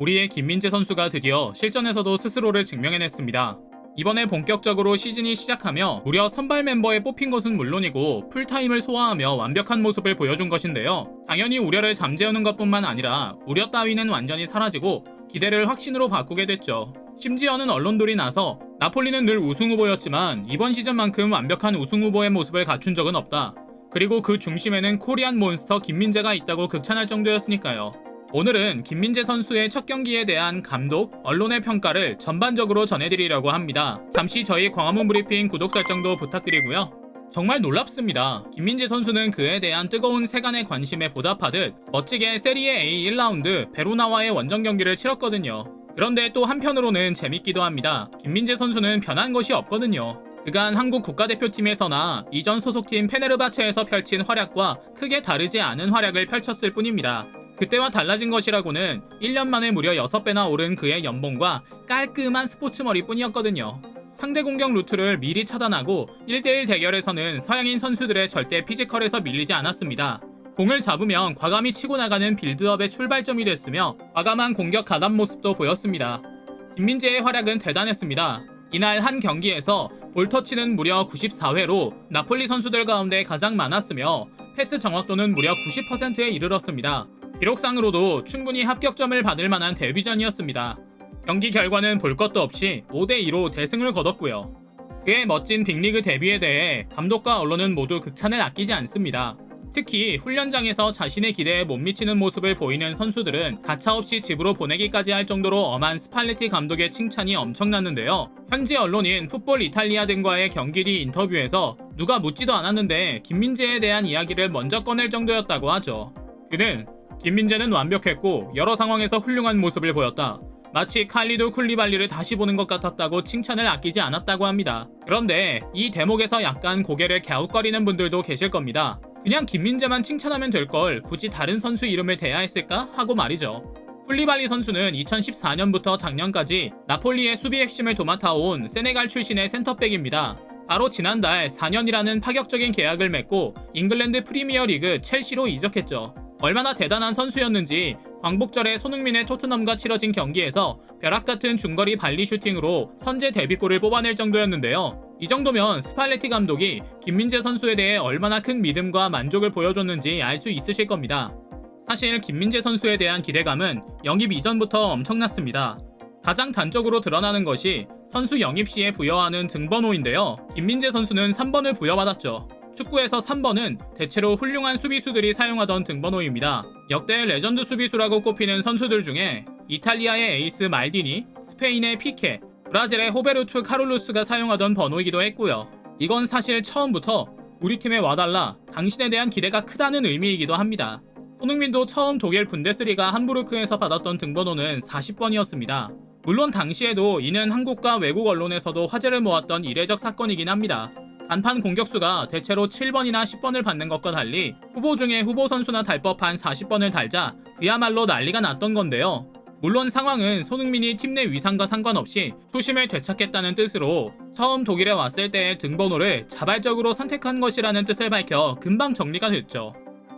우리의 김민재 선수가 드디어 실전에서도 스스로를 증명해냈습니다. 이번에 본격적으로 시즌이 시작하며 무려 선발 멤버에 뽑힌 것은 물론이고 풀타임을 소화하며 완벽한 모습을 보여준 것인데요. 당연히 우려를 잠재우는 것뿐만 아니라 우려 따위는 완전히 사라지고 기대를 확신으로 바꾸게 됐죠. 심지어는 언론들이 나서 나폴리는 늘 우승 후보였지만 이번 시즌만큼 완벽한 우승 후보의 모습을 갖춘 적은 없다. 그리고 그 중심에는 코리안 몬스터 김민재가 있다고 극찬할 정도였으니까요. 오늘은 김민재 선수의 첫 경기에 대한 감독, 언론의 평가를 전반적으로 전해드리려고 합니다. 잠시 저희 광화문 브리핑 구독 설정도 부탁드리고요. 정말 놀랍습니다. 김민재 선수는 그에 대한 뜨거운 세간의 관심에 보답하듯 멋지게 세리에 A 1라운드 베로나와의 원정 경기를 치렀거든요. 그런데 또 한편으로는 재밌기도 합니다. 김민재 선수는 변한 것이 없거든요. 그간 한국 국가대표팀에서나 이전 소속팀 페네르바체에서 펼친 활약과 크게 다르지 않은 활약을 펼쳤을 뿐입니다. 그때와 달라진 것이라고는 1년 만에 무려 6배나 오른 그의 연봉과 깔끔한 스포츠 머리 뿐이었거든요. 상대 공격 루트를 미리 차단하고 1대1 대결에서는 서양인 선수들의 절대 피지컬에서 밀리지 않았습니다. 공을 잡으면 과감히 치고 나가는 빌드업의 출발점이 됐으며 과감한 공격 가담 모습도 보였습니다. 김민재의 활약은 대단했습니다. 이날 한 경기에서 볼터치는 무려 94회로 나폴리 선수들 가운데 가장 많았으며 패스 정확도는 무려 90%에 이르렀습니다. 기록상으로도 충분히 합격점을 받을 만한 데뷔전이었습니다. 경기 결과는 볼 것도 없이 5대2로 대승을 거뒀고요. 그의 멋진 빅리그 데뷔에 대해 감독과 언론은 모두 극찬을 아끼지 않습니다. 특히 훈련장에서 자신의 기대에 못 미치는 모습을 보이는 선수들은 가차없이 집으로 보내기까지 할 정도로 엄한 스팔레티 감독의 칭찬이 엄청났는데요. 현지 언론인 풋볼 이탈리아 등과의 경기 뒤 인터뷰에서 누가 묻지도 않았는데 김민재에 대한 이야기를 먼저 꺼낼 정도였다고 하죠. 그는 김민재는 완벽했고 여러 상황에서 훌륭한 모습을 보였다. 마치 칼리도 쿨리발리를 다시 보는 것 같았다고 칭찬을 아끼지 않았다고 합니다. 그런데 이 대목에서 약간 고개를 갸웃거리는 분들도 계실 겁니다. 그냥 김민재만 칭찬하면 될 걸 굳이 다른 선수 이름을 대야 했을까 하고 말이죠. 쿨리발리 선수는 2014년부터 작년까지 나폴리의 수비 핵심을 도맡아온 세네갈 출신의 센터백입니다. 바로 지난달 4년이라는 파격적인 계약을 맺고 잉글랜드 프리미어 리그 첼시로 이적했죠. 얼마나 대단한 선수였는지 광복절에 손흥민의 토트넘과 치러진 경기에서 벼락 같은 중거리 발리 슈팅으로 선제 데뷔골을 뽑아낼 정도였는데요. 이 정도면 스팔레티 감독이 김민재 선수에 대해 얼마나 큰 믿음과 만족을 보여줬는지 알 수 있으실 겁니다. 사실 김민재 선수에 대한 기대감은 영입 이전부터 엄청났습니다. 가장 단적으로 드러나는 것이 선수 영입 시에 부여하는 등번호인데요. 김민재 선수는 3번을 부여받았죠. 축구에서 3번은 대체로 훌륭한 수비수들이 사용하던 등번호입니다. 역대 레전드 수비수라고 꼽히는 선수들 중에 이탈리아의 에이스 말디니, 스페인의 피케, 브라질의 호베르투 카룰루스가 사용하던 번호이기도 했고요. 이건 사실 처음부터 우리 팀에 와달라 당신에 대한 기대가 크다는 의미이기도 합니다. 손흥민도 처음 독일 분데스리가 함부르크에서 받았던 등번호는 40번이었습니다. 물론 당시에도 이는 한국과 외국 언론에서도 화제를 모았던 이례적 사건이긴 합니다. 간판 공격수가 대체로 7번이나 10번을 받는 것과 달리 후보 중에 후보 선수나 달 법한 40번을 달자 그야말로 난리가 났던 건데요. 물론 상황은 손흥민이 팀 내 위상과 상관없이 초심을 되찾겠다는 뜻으로 처음 독일에 왔을 때의 등번호를 자발적으로 선택한 것이라는 뜻을 밝혀 금방 정리가 됐죠.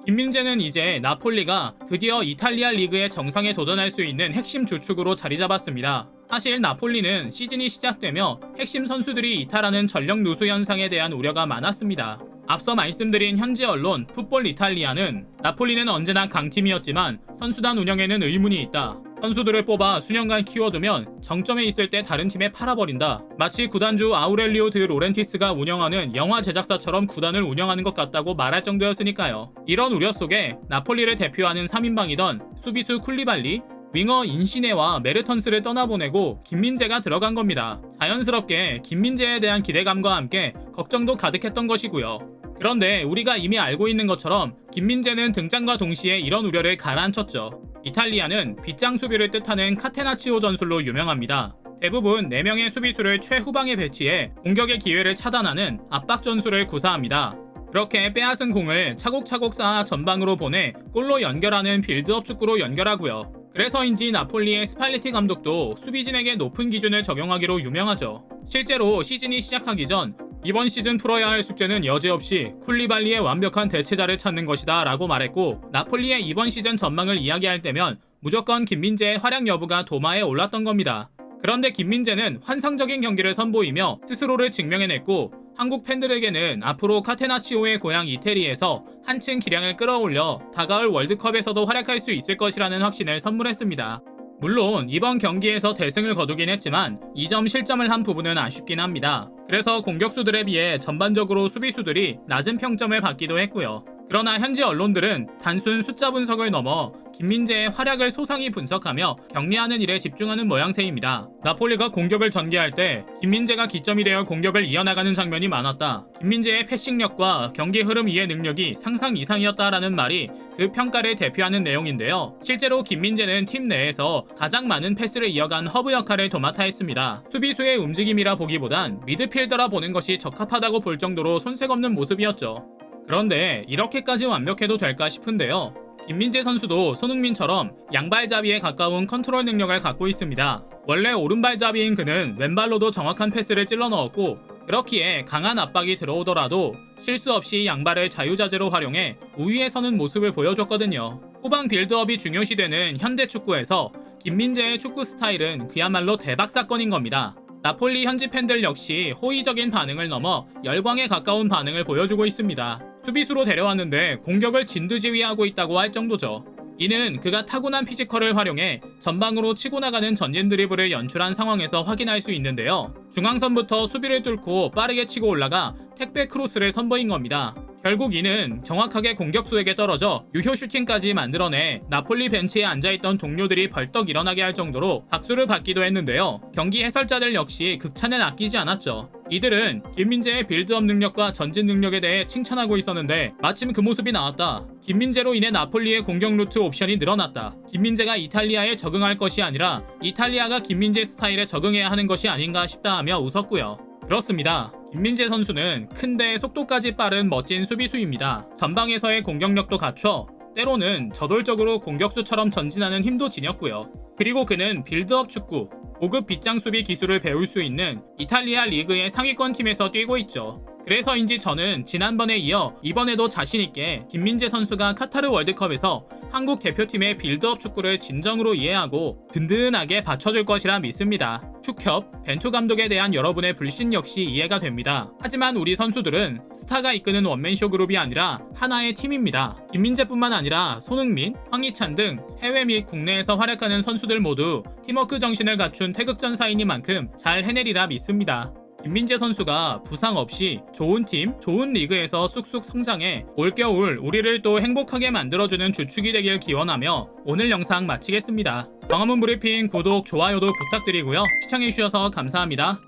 김민재는 이제 나폴리가 드디어 이탈리아 리그의 정상에 도전할 수 있는 핵심 주축으로 자리 잡았습니다. 사실 나폴리는 시즌이 시작되며 핵심 선수들이 이탈하는 전력 누수 현상에 대한 우려가 많았습니다. 앞서 말씀드린 현지 언론 풋볼 이탈리아는 나폴리는 언제나 강팀이었지만 선수단 운영에는 의문이 있다. 선수들을 뽑아 수년간 키워두면 정점에 있을 때 다른 팀에 팔아버린다. 마치 구단주 아우렐리오 드 로렌티스가 운영하는 영화 제작사처럼 구단을 운영하는 것 같다고 말할 정도였으니까요. 이런 우려 속에 나폴리를 대표하는 3인방이던 수비수 쿨리발리, 윙어 인시네와 메르턴스를 떠나보내고 김민재가 들어간 겁니다. 자연스럽게 김민재에 대한 기대감과 함께 걱정도 가득했던 것이고요. 그런데 우리가 이미 알고 있는 것처럼 김민재는 등장과 동시에 이런 우려를 가라앉혔죠. 이탈리아는 빗장 수비를 뜻하는 카테나치오 전술로 유명합니다. 대부분 4명의 수비수를 최후방에 배치해 공격의 기회를 차단하는 압박 전술을 구사합니다. 그렇게 빼앗은 공을 차곡차곡 쌓아 전방으로 보내 골로 연결하는 빌드업 축구로 연결하고요. 그래서인지 나폴리의 스팔레티 감독도 수비진에게 높은 기준을 적용하기로 유명하죠. 실제로 시즌이 시작하기 전 이번 시즌 풀어야 할 숙제는 여지없이 쿨리발리의 완벽한 대체자를 찾는 것이다 라고 말했고 나폴리의 이번 시즌 전망을 이야기할 때면 무조건 김민재의 활약 여부가 도마에 올랐던 겁니다. 그런데 김민재는 환상적인 경기를 선보이며 스스로를 증명해냈고 한국 팬들에게는 앞으로 카테나치오의 고향 이태리에서 한층 기량을 끌어올려 다가올 월드컵에서도 활약할 수 있을 것이라는 확신을 선물했습니다. 물론 이번 경기에서 대승을 거두긴 했지만 2점 실점을 한 부분은 아쉽긴 합니다. 그래서 공격수들에 비해 전반적으로 수비수들이 낮은 평점을 받기도 했고요. 그러나 현지 언론들은 단순 숫자 분석을 넘어 김민재의 활약을 소상히 분석하며 격리하는 일에 집중하는 모양새입니다. 나폴리가 공격을 전개할 때 김민재가 기점이 되어 공격을 이어나가는 장면이 많았다. 김민재의 패싱력과 경기 흐름 이해 능력이 상상 이상이었다라는 말이 그 평가를 대표하는 내용인데요. 실제로 김민재는 팀 내에서 가장 많은 패스를 이어간 허브 역할을 도맡아 했습니다. 수비수의 움직임이라 보기보단 미드필더라 보는 것이 적합하다고 볼 정도로 손색 없는 모습이었죠. 그런데 이렇게까지 완벽해도 될까 싶은데요. 김민재 선수도 손흥민처럼 양발잡이에 가까운 컨트롤 능력을 갖고 있습니다. 원래 오른발잡이인 그는 왼발로도 정확한 패스를 찔러 넣었고 그렇기에 강한 압박이 들어오더라도 실수 없이 양발을 자유자재로 활용해 우위에 서는 모습을 보여줬거든요. 후방 빌드업이 중요시되는 현대 축구에서 김민재의 축구 스타일은 그야말로 대박 사건인 겁니다. 나폴리 현지 팬들 역시 호의적인 반응을 넘어 열광에 가까운 반응을 보여주고 있습니다. 수비수로 데려왔는데 공격을 진두지휘하고 있다고 할 정도죠. 이는 그가 타고난 피지컬을 활용해 전방으로 치고 나가는 전진 드리블을 연출한 상황에서 확인할 수 있는데요. 중앙선부터 수비를 뚫고 빠르게 치고 올라가 택배 크로스를 선보인 겁니다. 결국 이는 정확하게 공격수에게 떨어져 유효 슈팅까지 만들어내 나폴리 벤치에 앉아있던 동료들이 벌떡 일어나게 할 정도로 박수를 받기도 했는데요. 경기 해설자들 역시 극찬을 아끼지 않았죠. 이들은 김민재의 빌드업 능력과 전진 능력에 대해 칭찬하고 있었는데 마침 그 모습이 나왔다. 김민재로 인해 나폴리의 공격 루트 옵션이 늘어났다. 김민재가 이탈리아에 적응할 것이 아니라 이탈리아가 김민재 스타일에 적응해야 하는 것이 아닌가 싶다 하며 웃었고요. 그렇습니다. 김민재 선수는 큰데 속도까지 빠른 멋진 수비수입니다. 전방에서의 공격력도 갖춰 때로는 저돌적으로 공격수처럼 전진하는 힘도 지녔고요. 그리고 그는 빌드업 축구, 고급 빗장 수비 기술을 배울 수 있는 이탈리아 리그의 상위권 팀에서 뛰고 있죠. 그래서인지 저는 지난번에 이어 이번에도 자신있게 김민재 선수가 카타르 월드컵에서 한국 대표팀의 빌드업 축구를 진정으로 이해하고 든든하게 받쳐줄 것이라 믿습니다. 축협, 벤투 감독에 대한 여러분의 불신 역시 이해가 됩니다. 하지만 우리 선수들은 스타가 이끄는 원맨쇼 그룹이 아니라 하나의 팀입니다. 김민재뿐만 아니라 손흥민, 황희찬 등 해외 및 국내에서 활약하는 선수들 모두 팀워크 정신을 갖춘 태극전사이니만큼 잘 해내리라 믿습니다. 김민재 선수가 부상 없이 좋은 팀, 좋은 리그에서 쑥쑥 성장해 올겨울 우리를 또 행복하게 만들어주는 주축이 되길 기원하며 오늘 영상 마치겠습니다. 광화문 브리핑 구독, 좋아요도 부탁드리고요. 시청해주셔서 감사합니다.